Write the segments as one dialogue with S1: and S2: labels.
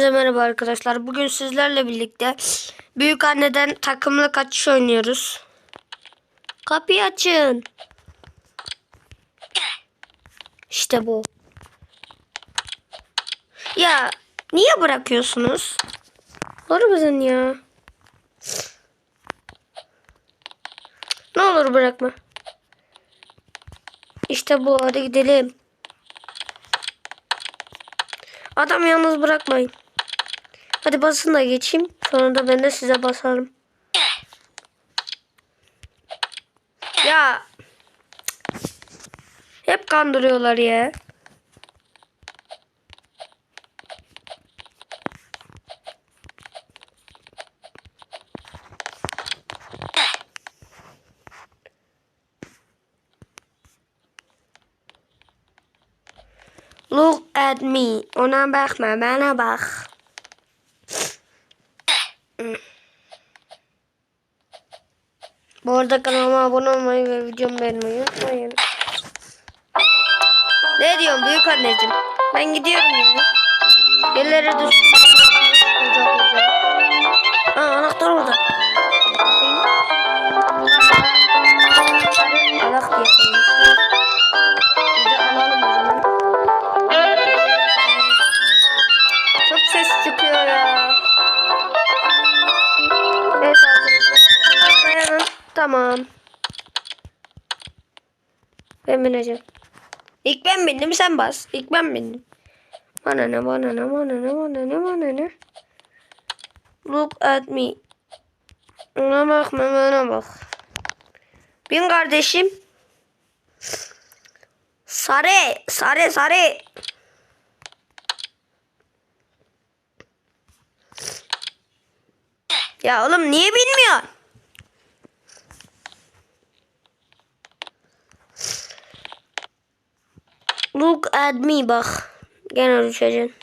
S1: Herkese merhaba arkadaşlar. Bugün sizlerle birlikte büyük anneden takımlı kaçış oynuyoruz. Kapıyı açın. İşte bu. Ya niye bırakıyorsunuz? Olur musun ya? Ne olur bırakma. İşte bu. Hadi gidelim. Adam yalnız bırakmayın. Hadi basın da geçeyim. Sonra da ben de size basarım. Ya. Hep kandırıyorlar ya. Look at me. Ona bakma, bana bak. Bu arada kanalıma abone olmayı ve videomu beğenmeyi unutmayın. Ne diyorsun büyük anneciğim? Ben gidiyorum ya. Yerlere düştüm. Koca koca. Ha anahtar orada. Anak diye. Tamam. Ben bineceğim. İlk ben bindim sen bas. İlk ben bindim. Bana ne bana ne bana ne bana ne bana ne. Look at me. Ona bakma bana bak. Bin kardeşim. Sarı, sarı, sarı. Ya oğlum niye bilmiyor? Look at me bak. Gene düşeceksin.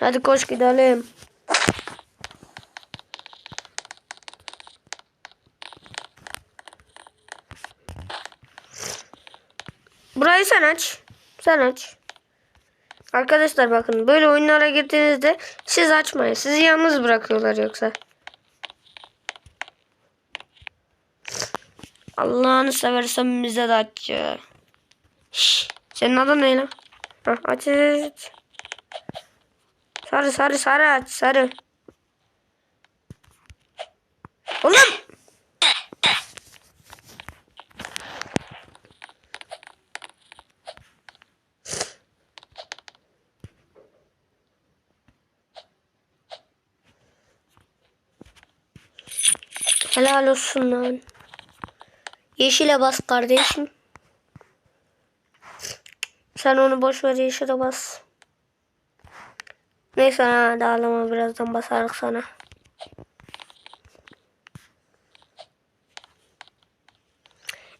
S1: Hadi koş gidelim. Burayı sen aç. Sen aç. Arkadaşlar bakın böyle oyunlara girdiğinizde siz açmayın. Sizi yalnız bırakıyorlar yoksa. Allah'ını seversen bize de aç ya. Şş, senin adın ne lan? Aç aç. Sarı sarı sarı aç sarı. Oğlum. Helal olsun lan. Yeşile bas kardeşim. Sen onu boş ver yeşile bas. Neyse ha dağılama birazdan basarız sana.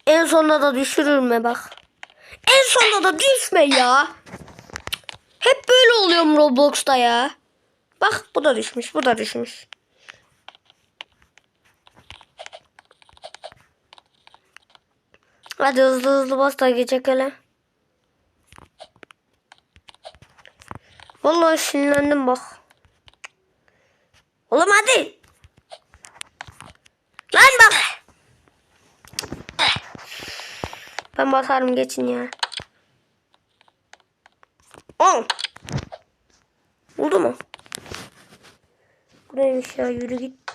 S1: En sonunda da düşürürme bak. En sonunda da düşme ya. Hep böyle oluyorum Roblox'ta ya. Bak bu da düşmüş bu da düşmüş. Hadi hızlı hızlı bas da geçecek hele. Vallahi sinirlendim bak. Oğlum hadi. Lan bak. Ben basarım geçin ya. On. Oldu mu? Buraymış ya yürü git.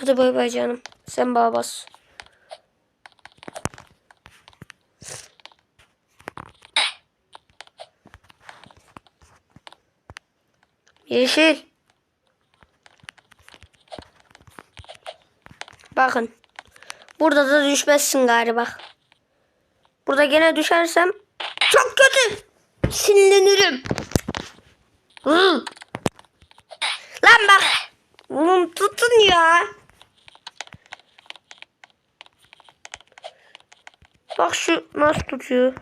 S1: Hadi bay bay canım. Sen bana bas. Yeşil. Bakın. Burada da düşmezsin galiba. Burada gene düşersem çok kötü. Sinirlenirim. Lan bak. Oğlum tutun ya. Bak şu nasıl tutuyor.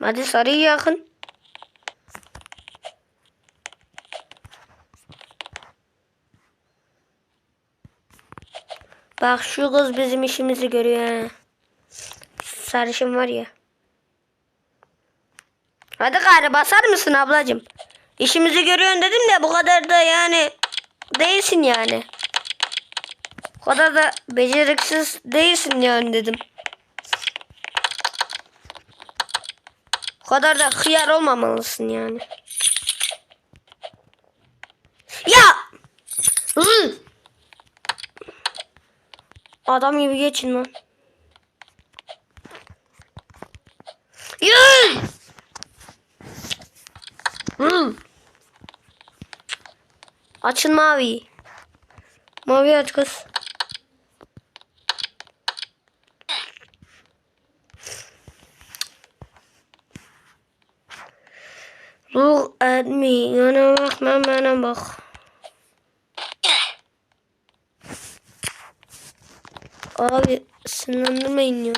S1: Hadi sarıyı yakın. Bak şu kız bizim işimizi görüyor. He. Sarışın var ya. Hadi gari basar mısın ablacım? İşimizi görüyorsun dedim de bu kadar da yani değilsin yani. O kadar da beceriksiz değilsin yani dedim. O kadar da hıyar olmamalısın yani. Ya! Adam gibi geçin lan. Yürü! Hı! Açın mavi. Mavi aç kız. Look at me. Yana bak ben bana bak. Abi sinirlendirmeyin ya.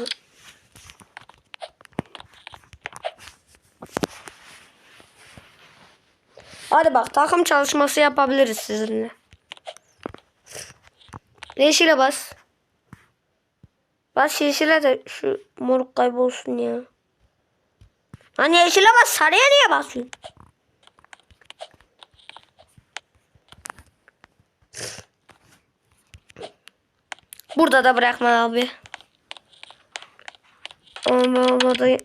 S1: Hadi bak takım çalışması yapabiliriz sizinle. Yeşile bas. Bas yeşile de şu moruk kaybolsun ya. Hani yeşile bas sarıya niye basıyorsun? Burada da bırakma abi. Orada...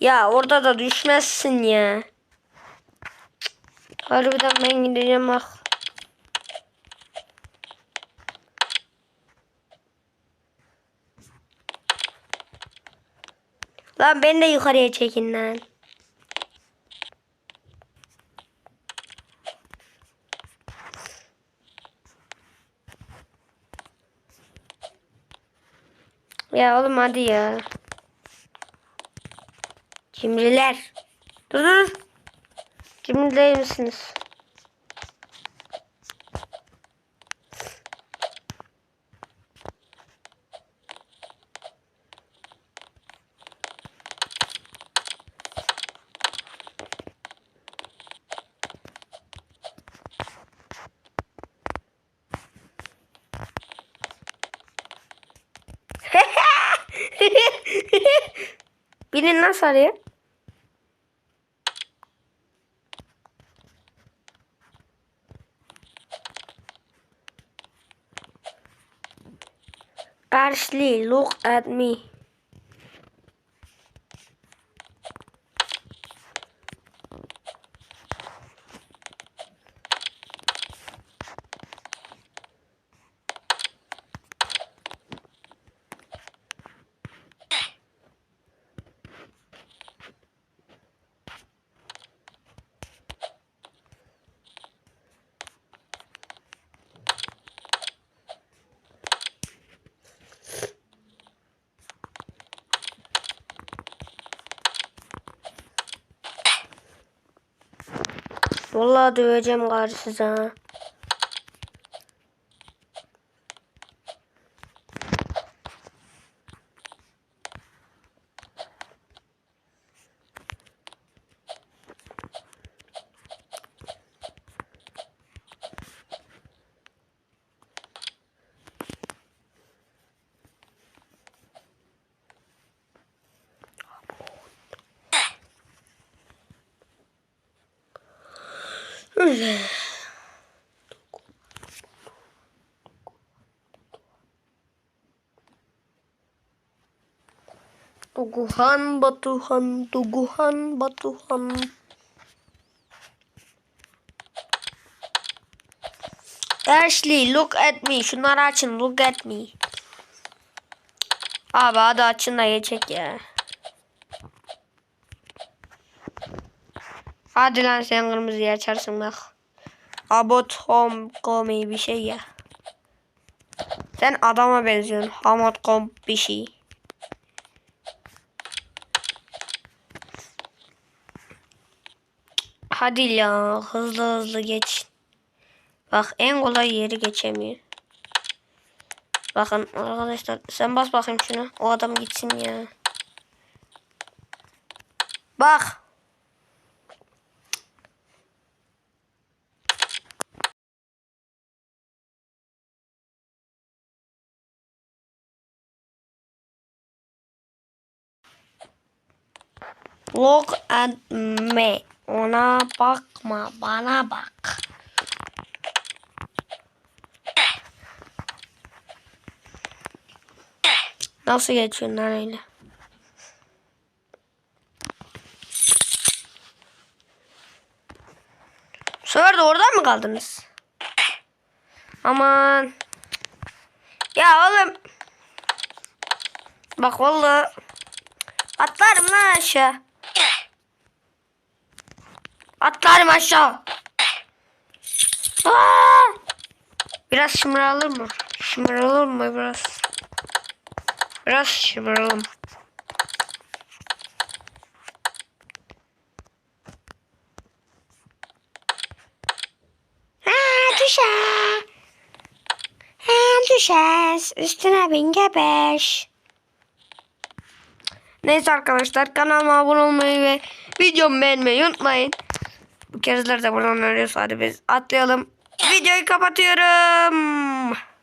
S1: Ya orada da düşmezsin ya. Harbiden ben gideceğim bak. Lan beni de yukarıya çekin lan. Ya oğlum hadi ya. Cimriler. Dur dur. Cimri değil misiniz? Binin lan sarıya. Ashley, look at me. Vallahi döveceğim gari size Tuguhan Batuhan Tuguhan Batuhan Ashley look at me. Şunları açın look at me. Abi hadi açın da geçecek ya. Hadi lan sen kırmızıyı açarsın bak. About home komi bir şey ya. Sen adama benziyorsun. Hamot kom bir şey. Hadi ya hızlı hızlı geç. Bak en kolay yeri geçemiyor. Bakın arkadaşlar sen bas bakayım şuna. O adam gitsin ya. Bak. Look at me. Ona bakma, bana bak. Nasıl geçiyorsun lan öyle? Bu de oradan mı kaldınız? Aman. Ya oğlum. Bak vallahi. Atlarım lan aşağı. Atlarım aşağı. Aa! Biraz şımaralır mı? Şımaralır mı biraz? Biraz şımaralım. Ha düşer. Ha düşer. Üstüne bin gebeş. Neyse arkadaşlar kanalıma abone olmayı ve videomu beğenmeyi unutmayın. Kerizler de buradan ölüyorsa hadi biz atlayalım. Videoyu kapatıyorum.